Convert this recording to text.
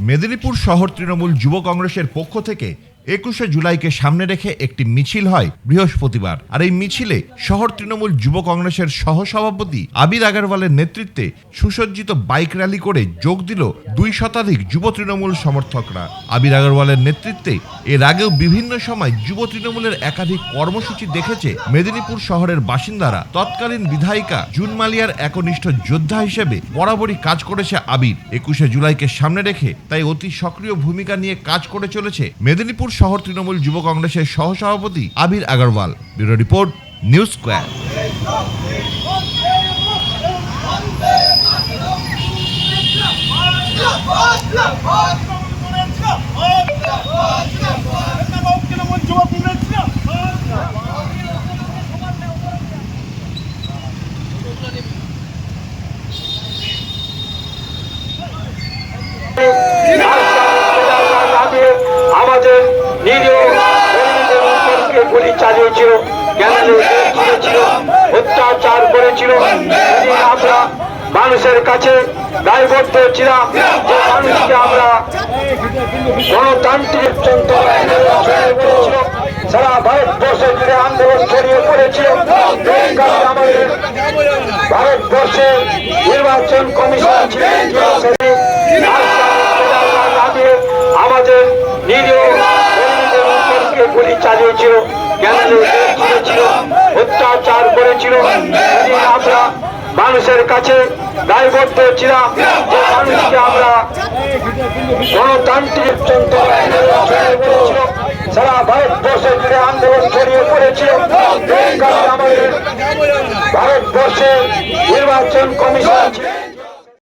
মেদিনীপুর শহর তৃণমূল যুব কংগ্রেসের পক্ষ থেকে একুশে জুলাইকে সামনে রেখে একটি মিছিল হয় বৃহস্পতিবার। আর এই মিছিলে শহর তৃণমূল যুব কংগ্রেসের সহসভাপতি আবির আগারওয়ালের নেতৃত্বে সুসজ্জিত বাইক র্যালি করে যোগ দিল দুই শতাধিক যুব তৃণমূল সমর্থকরা। আবির আগারওয়ালের নেতৃত্বে এর আগেও বিভিন্ন সময় যুব তৃণমূলের একাধিক কর্মসূচি দেখেছে মেদিনীপুর শহরের বাসিন্দারা। তৎকালীন বিধায়িকা জুন মালিয়ার একনিষ্ঠ যোদ্ধা হিসেবে বরাবরই কাজ করেছে আবির। একুশে জুলাইকে সামনে রেখে তাই অতি সক্রিয় ভূমিকা নিয়ে কাজ করে চলেছে মেদিনীপুর শহর তৃণমূল যুব কংগ্রেসের সহসভাপতি Abir Agarwal. Bureau report News Square. লাগিয়ে আমাদের নিরীহ সৈনিকদের উপরকে গুলি চালিয়েছিল অত্যাচার করেছিল। আমরা মানুষের কাছে দায়বদ্ধ ছিলাম, যে মানুষকে আমরা গণতান্ত্রিক সারা ভারতবর্ষ জুড়ে আন্দোলন ছড়িয়ে পড়েছিল আমাদের ভারতবর্ষে নির্বাচন কমিশন ছিলেন আমাদের নিরীহ চালিয়েছিল অত্যাচার করেছিল। আমরা মানুষের কাছে দায়বদ্ধ ছিলাম যে মানুষকে আমরা গণতান্ত্রিক সারা ভারতবর্ষ জুড়ে আন্দোলন ছড়িয়ে পড়েছিল আমাদের ভারতবর্ষে নির্বাচন কমিশন